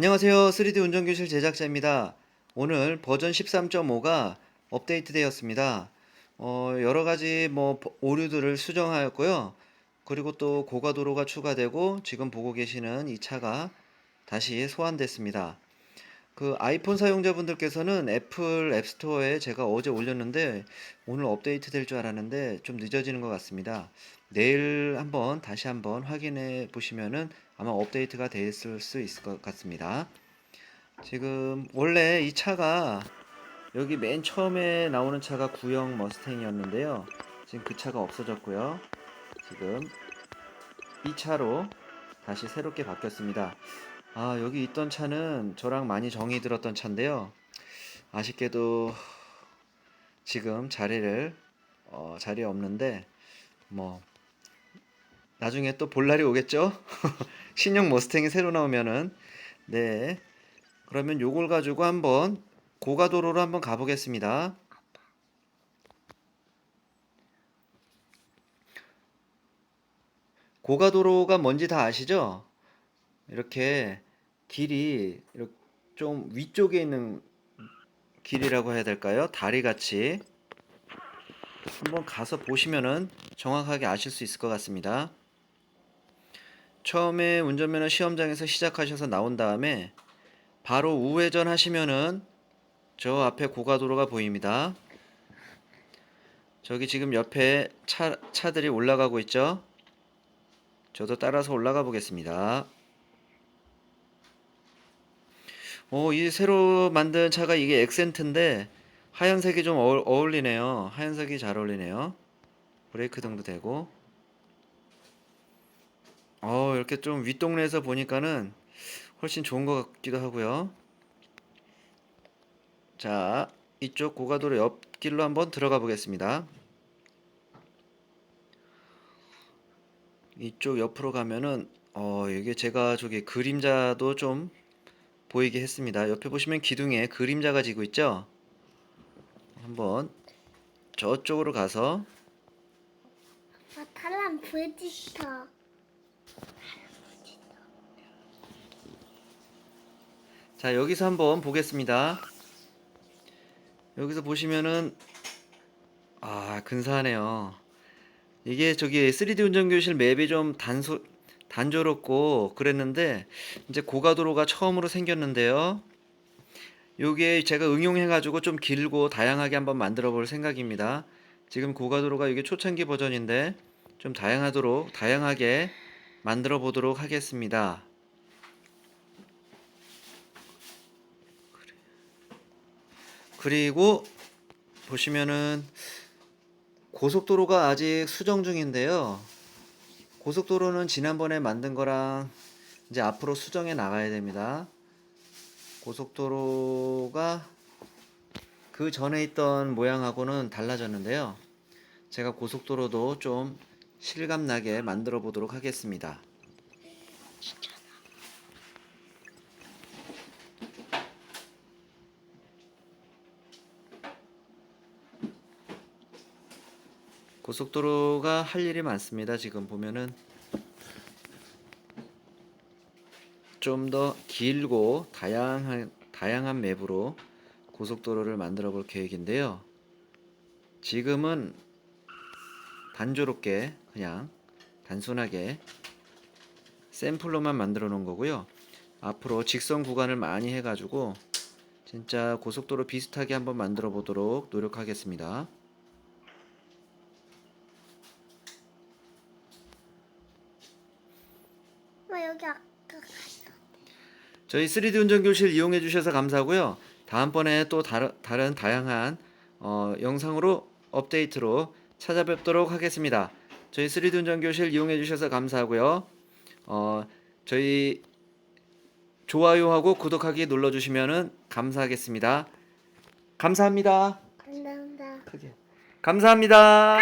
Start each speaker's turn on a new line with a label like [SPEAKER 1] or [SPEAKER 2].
[SPEAKER 1] 안녕하세요. 3D 운전교실 제작자입니다. 오늘 버전 13.5가 업데이트 되었습니다. 어, 여러 가지 뭐 버- 오류들을 수정하였고요. 그리고 또 고가도로가 추가되고 지금 보고 계시는 이 차가 다시 소환됐습니다. 그 아이폰 사용자분들께서는 애플 앱스토어에 제가 어제 올렸는데 오늘 업데이트 될 줄 알았는데 좀 늦어지는 것 같습니다. 내일 한번 다시 한번 확인해 보시면은 아마 업데이트가 됐을 수 있을 것 같습니다. 지금 원래 이 차가 여기 맨 처음에 나오는 차가 구형 머스탱이었는데요. 지금 그 차가 없어졌고요. 지금 이 차로 다시 새롭게 바뀌었습니다. 아, 여기 있던 차는 저랑 많이 정이 들었던 차인데요. 아쉽게도 지금 자리를 어, 자리에 없는데 뭐 나중에 또 볼 날이 오겠죠? 신형 머스탱이 새로 나오면은 네 그러면 요걸 가지고 한번 고가도로로 한번 가보겠습니다. 고가도로가 뭔지 다 아시죠? 이렇게 길이 이렇게 좀 위쪽에 있는 길이라고 해야 될까요? 다리 같이 한번 가서 보시면은 정확하게 아실 수 있을 것 같습니다. 처음에 운전면허 시험장에서 시작하셔서 나온 다음에 바로 우회전 하시면은 저 앞에 고가도로가 보입니다. 저기 지금 옆에 차, 차들이 올라가고 있죠? 저도 따라서 올라가 보겠습니다. 오, 이 새로 만든 차가 이게 엑센트인데 하얀색이 좀 어울, 어울리네요. 하얀색이 잘 어울리네요. 브레이크 등도 되고. 어, 이렇게 좀 윗동네에서 보니까는 훨씬 좋은 것 같기도 하고요. 자, 이쪽 고가도로 옆길로 한번 들어가 보겠습니다. 이쪽 옆으로 가면은 어, 이게 제가 저기 그림자도 좀 보이게 했습니다. 옆에 보시면 기둥에 그림자가 지고 있죠? 한번 저쪽으로 가서
[SPEAKER 2] 아, 탈란 부지터.
[SPEAKER 1] 자, 여기서 한번 보겠습니다. 여기서 보시면은 아, 근사하네요. 이게 저기 3D 운전교실 맵이 좀 단소 단조롭고 그랬는데 이제 고가도로가 처음으로 생겼는데요. 요게 제가 응용해 가지고 좀 길고 다양하게 한번 만들어 볼 생각입니다. 지금 고가도로가 이게 초창기 버전인데 좀 다양하도록 다양하게 만들어 보도록 하겠습니다. 그리고 보시면은 고속도로가 아직 수정 중인데요. 고속도로는 지난번에 만든 거랑 이제 앞으로 수정해 나가야 됩니다. 고속도로가 그 전에 있던 모양하고는 달라졌는데요. 제가 고속도로도 좀 실감 나게 만들어 보도록 하겠습니다. 고속도로가 할 일이 많습니다. 지금 보면은 좀 더 길고 다양한 다양한 맵으로 고속도로를 만들어 볼 계획인데요. 지금은 단조롭게 그냥 단순하게 샘플로만 만들어 놓은 거고요. 앞으로 직선 구간을 많이 해가지고 진짜 고속도로 비슷하게 한번 만들어 보도록 노력하겠습니다.
[SPEAKER 2] 왜 여기 아까 갔어?
[SPEAKER 1] 저희 3D 운전 교실 이용해 주셔서 감사하고요. 다음번에 또 다른, 다른 다양한 어, 영상으로 업데이트로 찾아뵙도록 하겠습니다. 저희 3D 운전 교실 이용해 주셔서 감사하고요. 어, 저희 좋아요하고 구독하기 눌러 주시면은 감사하겠습니다. 감사합니다.
[SPEAKER 2] 감사합니다.
[SPEAKER 1] 크게. 감사합니다.